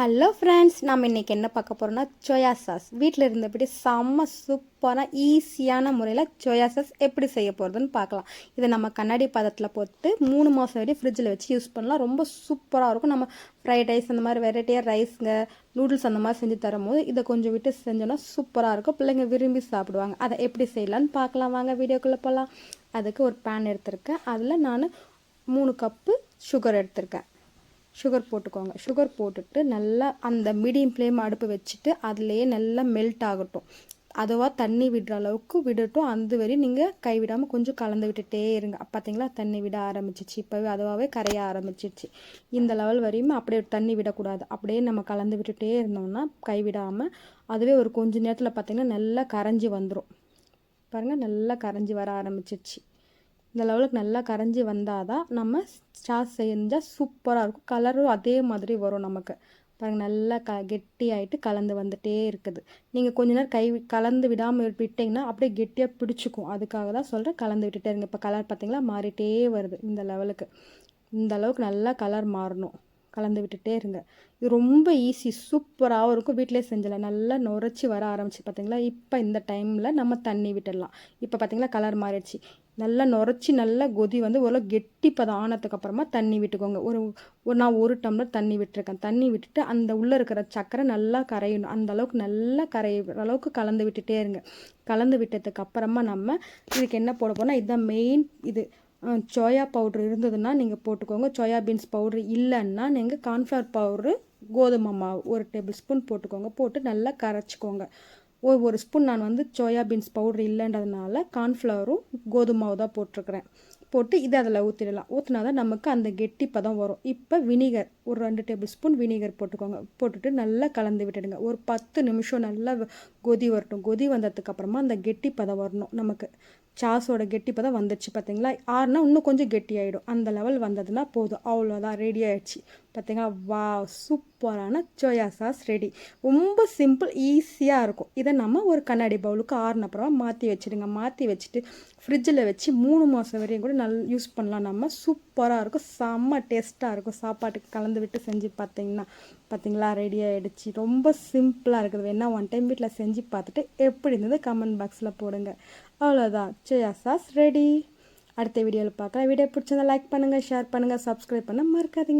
Hello friends நம்ம இன்றைக்கி என்ன பார்க்க போகிறோம்னா சோயா சாஸ் வீட்டில் இருந்தபடி செம்ம சூப்பரான ஈஸியான முறையில் சோயா சாஸ் எப்படி செய்ய போகிறதுன்னு பார்க்கலாம். இதை நம்ம கண்ணாடி பதத்தில் போட்டு மூணு மாதம் வரையும் ஃப்ரிட்ஜில் வச்சு யூஸ் பண்ணலாம். ரொம்ப சூப்பராக இருக்கும். நம்ம ஃப்ரைட் ரைஸ் அந்த மாதிரி வெரைட்டியாக ரைஸுங்க நூடுல்ஸ் அந்த மாதிரி செஞ்சு தரும்போது இதை கொஞ்சம் விட்டு செஞ்சோன்னா சூப்பராக இருக்கும். பிள்ளைங்க விரும்பி சாப்பிடுவாங்க. அதை எப்படி செய்யலான்னு பார்க்கலாம். வாங்க வீடியோக்குள்ளே போகலாம் அதுக்கு ஒரு பேன் எடுத்திருக்கேன். அதில் நான் மூணு கப்பு சுகர் எடுத்திருக்கேன். சுகர் போட்டுக்கோங்க. சுகர் போட்டுட்டு நல்லா அந்த மீடியம் ஃப்ளேம் அடுப்பு வச்சுட்டு அதுலேயே நல்லா மெல்ட் ஆகட்டும். அதுவாக தண்ணி விடுற அளவுக்கு விடட்டும். அந்த வரையும் நீங்கள் கைவிடாமல் கொஞ்சம் கலந்து விட்டுட்டே இருங்க. பார்த்தீங்களா தண்ணி விட ஆரம்பிச்சிச்சு. இப்போவே அதுவாகவே கரைய ஆரம்பிச்சிருச்சு. இந்த லெவல் வரையுமே அப்படியே தண்ணி விடக்கூடாது. அப்படியே நம்ம கலந்து விட்டுட்டே இருந்தோம்னா கைவிடாமல் அதுவே ஒரு கொஞ்ச நேரத்தில் பார்த்திங்கன்னா நல்லா கரைஞ்சி வந்துடும் பாருங்கள் நல்லா கரைஞ்சி வர ஆரம்பிச்சிருச்சு. இந்த லெவலுக்கு நல்லா கரைஞ்சி வந்தால் தான் நம்ம ஸ்டார் செஞ்சால் சூப்பராக இருக்கும். கலரும் அதே மாதிரி வரும் நமக்கு. பாருங்கள் நல்லா க கெட்டி ஆகிட்டு கலந்து வந்துகிட்டே இருக்குது. நீங்கள் கொஞ்ச நேரம் கை கலந்து விடாமல் விட்டிங்கன்னா அப்படியே கெட்டியாக பிடிச்சிக்கும். அதுக்காக தான் சொல்கிறேன் கலந்து விட்டுட்டே இருங்க. இப்போ கலர் பார்த்திங்களா மாறிட்டே வருது இந்த லெவலுக்கு இந்த அளவுக்கு நல்லா கலர் மாறணும். கலந்து விட்டுட்டே இருங்க. இது ரொம்ப ஈஸி சூப்பராகவும் இருக்கும். வீட்டிலே செஞ்சலாம் நல்லா நுரைச்சி வர ஆரம்பிச்சு பார்த்தீங்களா இப்போ இந்த டைமில் நம்ம தண்ணி விட்டுடலாம். இப்போ பார்த்தீங்களா கலர் மாறிடுச்சு. நல்லா நுரைச்சி நல்லா கொதி வந்து ஓரளவு கெட்டி பதம் ஆனதுக்கப்புறமா தண்ணி விட்டுக்கோங்க. ஒரு ஒரு நான் ஒரு டம்ளர் தண்ணி விட்டுருக்கேன். தண்ணி விட்டுட்டு அந்த உள்ளே இருக்கிற சக்கரை நல்லா கரையணும். அந்த அளவுக்கு நல்லா கரையிற அளவுக்கு கலந்து விட்டுட்டே இருங்க. கலந்து விட்டதுக்கு அப்புறமா நம்ம இதுக்கு என்ன போட போனால் இதுதான் மெயின் இது. சோயா பவுட்ரு இருந்ததுன்னா நீங்கள் போட்டுக்கோங்க. சோயா பீன்ஸ் பவுட்ரு இல்லைன்னா நீங்கள் கார்ன்ஃப்ளவர் பவுட்ரு கோதுமை மாவு ஒரு டேபிள் ஸ்பூன் போட்டுக்கோங்க. போட்டு நல்லா கரைச்சிக்கோங்க. ஒரு ஸ்பூன் நான் வந்து சோயா பீன்ஸ் பவுடர் இல்லைன்றதுனால கார்ன்ஃப்ளவரும் கோதுமாவு தான் போட்டிருக்கிறேன். போட்டு இதை அதில் ஊற்றிடலாம் ஊற்றினா தான் நமக்கு அந்த கெட்டி பதம் வரும். இப்போ வினிகர் ஒரு ரெண்டு டேபிள் ஸ்பூன் வினிகர் போட்டுக்கோங்க. போட்டுட்டு நல்லா கலந்து விட்டுடுங்க. ஒரு பத்து நிமிஷம் நல்லா கொதி வரட்டும். கொதி வந்ததுக்கப்புறமா அந்த கெட்டி பதம் வரணும் நமக்கு. சாஸோட கெட்டி இப்போ தான் வந்துடுச்சு பார்த்தீங்களா ஆறுனா இன்னும் கொஞ்சம் கெட்டி ஆகிடும் அந்த லெவல் வந்ததுன்னா போதும். அவ்வளோதான் ரெடி ஆகிடுச்சு பார்த்தீங்களா வா சூப்பரான சோயா சாஸ் ரெடி ரொம்ப சிம்பிள் ஈஸியாக இருக்கும். இதை நம்ம ஒரு கண்ணாடி பவுலுக்கு ஆறுனப்புறமா மாற்றி வச்சுடுங்க. மாற்றி வச்சுட்டு ஃப்ரிட்ஜில் வச்சு மூணு மாதம் வரையும் கூட நல் யூஸ் பண்ணலாம். நம்ம சூப்பராக இருக்கும். செம்ம டேஸ்ட்டாக இருக்கும். சாப்பாட்டுக்கு கலந்து விட்டு செஞ்சு பார்த்தீங்கன்னா பார்த்தீங்களா ரெடி ஆகிடுச்சு ரொம்ப சிம்பிளாக இருக்குது. வேணால் ஒன் டைம் வீட்டில் செஞ்சு பார்த்துட்டு எப்படி இருந்தது? கமெண்ட் பாக்ஸில் போடுங்க. அவ்வளோதான் சோயா சாஸ் ரெடி அடுத்த வீடியோவில் பார்க்கலாம் வீடியோ பிடிச்சிருந்தா லைக் பண்ணுங்கள் ஷேர் பண்ணுங்கள் சப்ஸ்கிரைப் பண்ண மறக்காதீங்க.